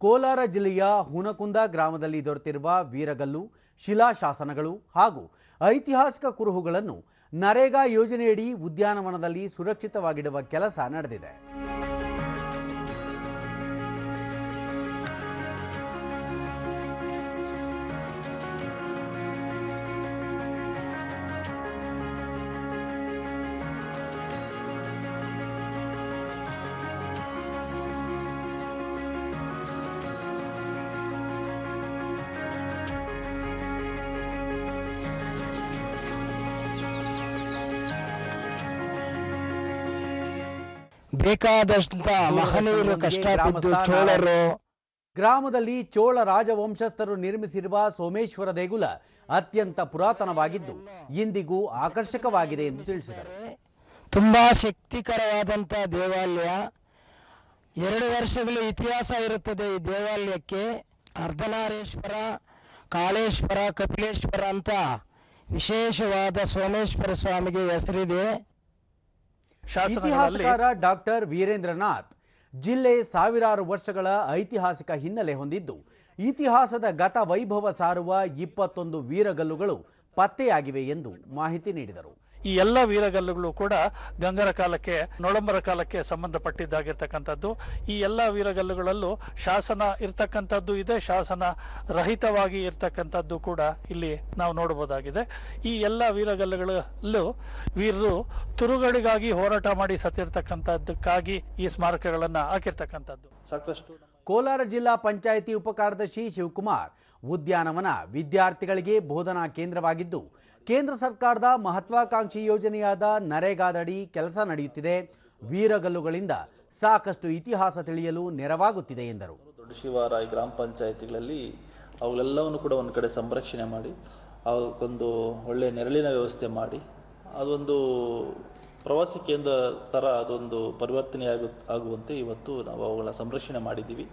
ಕೋಲಾರ ಜಿಲ್ಲೆಯ ಹುನಕುಂದ ಗ್ರಾಮದಲ್ಲಿ ದೊರೆತಿರುವ ವೀರಗಲ್ಲು ಶಿಲಾಶಾಸನಗಳು ಹಾಗೂ ಐತಿಹಾಸಿಕ ಕುರುಹುಗಳನ್ನು ನರೇಗಾ ಯೋಜನೆಯಡಿ ಉದ್ಯಾನವನದಲ್ಲಿ ಸುರಕ್ಷಿತವಾಗಿಡುವ ಕೆಲಸ ನಡೆದಿದೆ. ಬೇಕಾದಷ್ಟಂತ ಮಹನೀಯರು ಕಷ್ಟಪಟ್ಟು ಚೋಳರು. ಗ್ರಾಮದಲ್ಲಿ ಚೋಳ ರಾಜವಂಶಸ್ಥರು ನಿರ್ಮಿಸಿರುವ ಸೋಮೇಶ್ವರ ದೇಗುಲ ಅತ್ಯಂತ ಪುರಾತನವಾಗಿದ್ದು ಇಂದಿಗೂ ಆಕರ್ಷಕವಾಗಿದೆ ಎಂದು ತಿಳಿಸಿದರು. ತುಂಬಾ ಶಕ್ತಿಕರವಾದಂತ ದೇವಾಲಯ. ಎರಡು ವರ್ಷಗಳ ಇತಿಹಾಸ ಇರುತ್ತದೆ ಈ ದೇವಾಲಯಕ್ಕೆ. ಅರ್ಧನಾರೇಶ್ವರ ಕಾಳೇಶ್ವರ ಕಪಿಲೇಶ್ವರ ಅಂತ ವಿಶೇಷವಾದ ಸೋಮೇಶ್ವರ ಸ್ವಾಮಿಗೆ ಹೆಸರಿದೆ. ಇತಿಹಾಸಕಾರ ಡಾಕ್ಟರ್ ವೀರೇಂದ್ರನಾಥ್ ಜಿಲ್ಲೆ ಸಾವಿರಾರು ವರ್ಷಗಳ ಐತಿಹಾಸಿಕ ಹಿನ್ನೆಲೆ ಹೊಂದಿದ್ದು, ಇತಿಹಾಸದ ಗತ ವೈಭವ ಸಾರುವ ಇಪ್ಪತ್ತೊಂದು ವೀರಗಲ್ಲುಗಳು ಪತ್ತೆಯಾಗಿವೆ ಎಂದು ಮಾಹಿತಿ ನೀಡಿದರು. ಈ ಎಲ್ಲ ವೀರಗಲ್ಲುಗಳು ಕೂಡ ಗಂಗರ ಕಾಲಕ್ಕೆ, ನೊಳಂಬರ ಕಾಲಕ್ಕೆ ಸಂಬಂಧಪಟ್ಟಿದ್ದಾಗಿರ್ತಕ್ಕಂಥದ್ದು. ಈ ಎಲ್ಲ ವೀರಗಲ್ಲುಗಳಲ್ಲೂ ಶಾಸನ ಇರ್ತಕ್ಕಂಥದ್ದು ಇದೆ, ಶಾಸನ ರಹಿತವಾಗಿ ಇರ್ತಕ್ಕಂಥದ್ದು ಕೂಡ ಇಲ್ಲಿ ನಾವು ನೋಡಬಹುದಾಗಿದೆ. ಈ ಎಲ್ಲ ವೀರಗಲ್ಲುಗಳಲ್ಲೂ ವೀರರು ತುರುಗಳಿಗಾಗಿ ಹೋರಾಟ ಮಾಡಿ ಸತ್ತಿರ್ತಕ್ಕಂಥದ್ದಕ್ಕಾಗಿ ಈ ಸ್ಮಾರಕಗಳನ್ನು ಹಾಕಿರ್ತಕ್ಕಂಥದ್ದು. ಸಾಕಷ್ಟು ಕೋಲಾರ ಜಿಲ್ಲಾ ಪಂಚಾಯಿತಿ ಉಪಕಾರ್ಯದರ್ಶಿ ಶಿವಕುಮಾರ್, ಉದ್ಯಾನವನ ವಿದ್ಯಾರ್ಥಿಗಳಿಗೆ ಬೋಧನಾ ಕೇಂದ್ರವಾಗಿದ್ದು, ಕೇಂದ್ರ ಸರ್ಕಾರದ ಮಹತ್ವಾಕಾಂಕ್ಷಿ ಯೋಜನೆಯಾದ ನರೇಗಾದಡಿ ಕೆಲಸ ನಡೆಯುತ್ತಿದೆ. ವೀರಗಲ್ಲುಗಳಿಂದ ಸಾಕಷ್ಟು ಇತಿಹಾಸ ತಿಳಿಯಲು ನೆರವಾಗುತ್ತಿದೆ ಎಂದರು. ದೊಡ್ಡ ಗ್ರಾಮ ಪಂಚಾಯಿತಿಗಳಲ್ಲಿ ಅವುಗಳೆಲ್ಲವನ್ನು ಕೂಡ ಒಂದು ಕಡೆ ಸಂರಕ್ಷಣೆ ಮಾಡಿ, ಅವಕ್ಕೊಂದು ಒಳ್ಳೆಯ ನೆರಳಿನ ವ್ಯವಸ್ಥೆ ಮಾಡಿ, ಅದೊಂದು ಪ್ರವಾಸಿ ಕೇಂದ್ರ ಥರ ಅದೊಂದು ಪರಿವರ್ತನೆ ಆಗು ಆಗುವಂತೆ ಇವತ್ತು ನಾವು ಅವುಗಳ ಸಂರಕ್ಷಣೆ ಮಾಡಿದ್ದೀವಿ.